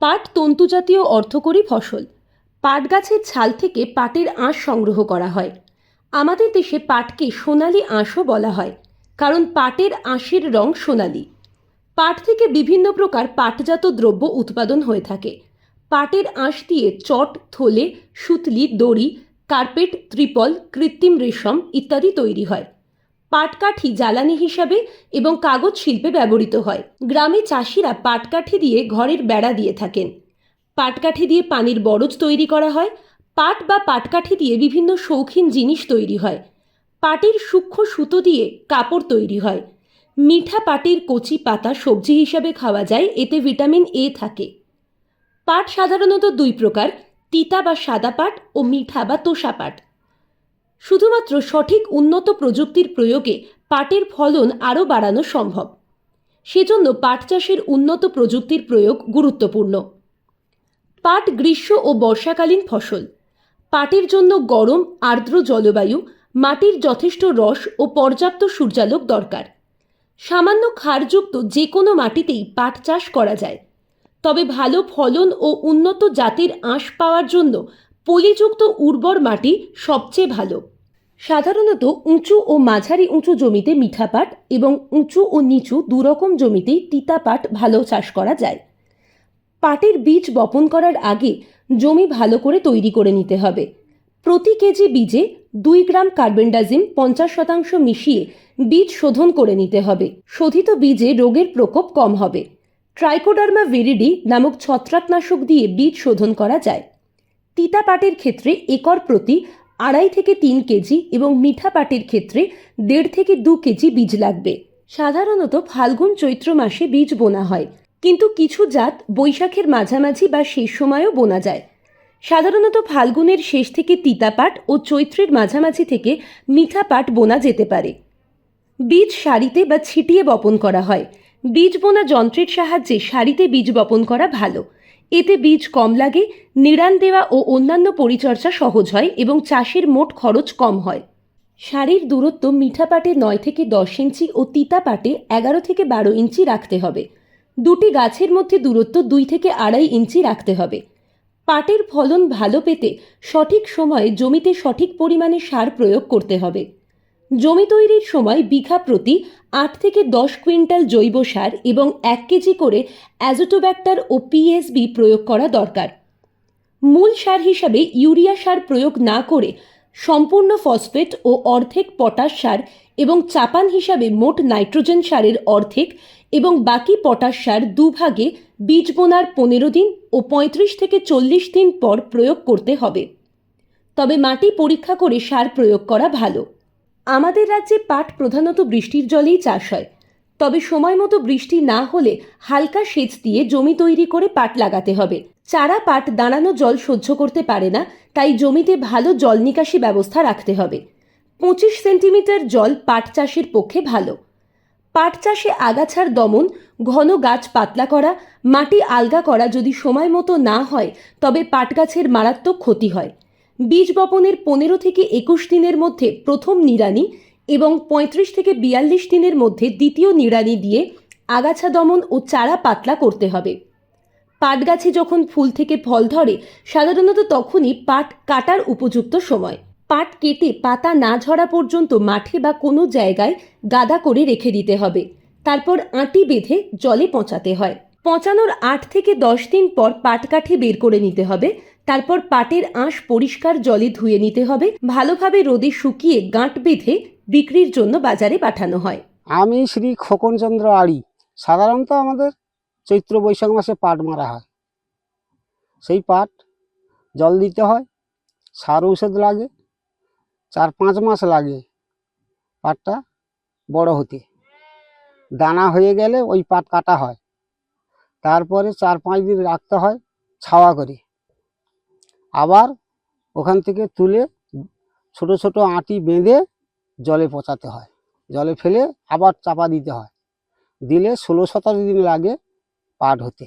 পাট তন্তুজাতীয় অর্থকরী ফসল। পাট গাছের ছাল থেকে পাটের আঁশ সংগ্রহ করা হয়। আমাদের দেশে পাটকে সোনালী আঁশও বলা হয়। কারণ পাটের আঁশের রং সোনালি। পাট থেকে বিভিন্ন প্রকার পাটজাত দ্রব্য উৎপাদন হয়ে থাকে। পাটের আঁশ দিয়ে চট, থলে, সুতলি, দড়ি, কার্পেট, ত্রিপল, কৃত্রিম রেশম ইত্যাদি তৈরি হয়। পাটকাঠি জ্বালানি হিসাবে এবং কাগজ শিল্পে ব্যবহৃত হয়। গ্রামে চাষিরা পাটকাঠি দিয়ে ঘরের বেড়া দিয়ে থাকেন। পাটকাঠি দিয়ে পানির বরজ তৈরি করা হয়। পাট বা পাটকাঠি দিয়ে বিভিন্ন শৌখিন জিনিস তৈরি হয়। পাটের সূক্ষ্ম সুতো দিয়ে কাপড় তৈরি হয়। মিঠা পাটের কচি পাতা সবজি হিসাবে খাওয়া যায়, এতে ভিটামিন এ থাকে। পাট সাধারণত দুই প্রকার, তিতা বা সাদা পাট ও মিঠা বা তোষা পাট। শুধুমাত্র সঠিক উন্নত প্রযুক্তির প্রয়োগে পাটের ফলন আরও বাড়ানো সম্ভব। সেজন্য পাট চাষের উন্নত প্রযুক্তির প্রয়োগ গুরুত্বপূর্ণ। পাট গ্রীষ্ম ও বর্ষাকালীন ফসল। পাটের জন্য গরম, আর্দ্র জলবায়ু মাটির যথেষ্ট রস ও পর্যাপ্ত সূর্যালোক দরকার। সামান্য ক্ষারযুক্ত যে কোনো মাটিতেই পাট চাষ করা যায়। তবে ভালো ফলন ও উন্নত জাতের আঁশ পাওয়ার জন্য পলিযুক্ত উর্বর মাটি সবচেয়ে ভালো। সাধারণত উঁচু ও মাঝারি উঁচু জমিতে মিঠা পাট এবং উঁচু ও নিচু দুরকম জমিতেই তিতা পাট ভালো চাষ করা যায়। পাটের বীজ বপন করার আগে জমি ভালো করে তৈরি করে নিতে হবে। প্রতি কেজি বীজে দুই গ্রাম কার্বেন্ডাজিম পঞ্চাশ শতাংশ মিশিয়ে বীজ শোধন করে নিতে হবে। শোধিত বীজে রোগের প্রকোপ কম হবে। ট্রাইকোডার্মা ভেরিডি নামক ছত্রাকনাশক দিয়ে বীজ শোধন করা যায়। তিতা পাটের ক্ষেত্রে একর প্রতি আড়াই থেকে তিন কেজি এবং মিঠা পাটের ক্ষেত্রে দেড় থেকে দু কেজি বীজ লাগবে। সাধারণত ফাল্গুন চৈত্র মাসে বীজ বোনা হয়, কিন্তু কিছু জাত বৈশাখের মাঝামাঝি বা শেষ সময়েও বোনা যায়। সাধারণত ফাল্গুনের শেষ থেকে তিতা পাট ও চৈত্রের মাঝামাঝি থেকে মিঠা পাট বোনা যেতে পারে। বীজ সারিতে বা ছিটিয়ে বপন করা হয়। বীজ বোনা যন্ত্রের সাহায্যে সারিতে বীজ বপন করা ভালো। এতে বীজ কম লাগে, নিড়ান দেওয়া ও অন্যান্য পরিচর্যা সহজ হয় এবং চাষের মোট খরচ কম হয়। সারির দূরত্ব মিঠা পাটে নয় থেকে দশ ইঞ্চি ও তিতা পাটে এগারো থেকে বারো ইঞ্চি রাখতে হবে। দুটি গাছের মধ্যে দূরত্ব দুই থেকে আড়াই ইঞ্চি রাখতে হবে। পাটের ফলন ভালো পেতে সঠিক সময়ে জমিতে সঠিক পরিমাণে সার প্রয়োগ করতে হবে। জমি তৈরির সময় বিঘা প্রতি আট থেকে দশ কুইন্টাল জৈব সার এবং এক কেজি করে অ্যাজোটোব্যাক্টার ও পিএসবি প্রয়োগ করা দরকার। মূল সার হিসাবে ইউরিয়া সার প্রয়োগ না করে সম্পূর্ণ ফসফেট ও অর্ধেক পটাশ সার এবং চাপান হিসাবে মোট নাইট্রোজেন সারের অর্ধেক এবং বাকি পটাশ সার দুভাগে বীজ বোনার পনেরো দিন ও পঁয়ত্রিশ থেকে চল্লিশ দিন পর প্রয়োগ করতে হবে। তবে মাটি পরীক্ষা করে সার প্রয়োগ করা ভালো। আমাদের রাজ্যে পাট প্রধানত বৃষ্টির জলেই চাষ হয়। তবে সময় মতো বৃষ্টি না হলে হালকা সেচ দিয়ে জমি তৈরি করে পাট লাগাতে হবে। চারা পাট দাঁড়ানো জল সহ্য করতে পারে না, তাই জমিতে ভালো জল নিকাশি ব্যবস্থা রাখতে হবে। পঁচিশ সেন্টিমিটার জল পাট চাষের পক্ষে ভালো। পাট চাষে আগাছার দমন, ঘন গাছ পাতলা করা, মাটি আলগা করা যদি সময় মতো না হয়, তবে পাট গাছের মারাত্মক ক্ষতি হয়। বীজ বপনের পনেরো থেকে একুশ দিনের মধ্যে প্রথম নিড়ানি এবং পঁয়ত্রিশ থেকে বিয়াল্লিশ দিনের মধ্যে দ্বিতীয় নিড়ানি দিয়ে আগাছা দমন ও চারা পাতলা করতে হবে। পাট গাছে যখন ফুল থেকে ফল ধরে, সাধারণত তখনই পাট কাটার উপযুক্ত সময়। পাট কেটে পাতা না ঝরা পর্যন্ত মাঠে বা কোনো জায়গায় গাদা করে রেখে দিতে হবে। তারপর আঁটি বেঁধে জলে পচাতে হয়। পচানোর আট থেকে দশ দিন পর পাট কাঠি বের করে নিতে হবে। তারপর পাটের আঁশ পরিষ্কার জলে ধুয়ে নিতে হবে। ভালোভাবে রোদে শুকিয়ে গাঁট বেঁধে বিক্রির জন্য বাজারে পাঠানো হয়। আমি শ্রী খোকনচন্দ্র আড়ি। সাধারণত আমাদের চৈত্র বৈশাখ মাসে পাট মারা হয়। সেই পাট জল দিতে হয়, সার ঔষধ লাগে চার পাঁচ মাস লাগে পাটটা বড় হতে। দানা হয়ে গেলে ওই পাট কাটা হয়। তারপরে চার পাঁচ দিন রাখতে হয় ছাওয়া করে। আবার ওখান থেকে তুলে ছোট ছোট আঁটি বেঁধে জলে পচাতে হয়। জলে ফেলে আবার চাপা দিতে হয়। দিলে ষোলো সতেরো দিন লাগে পাট হতে।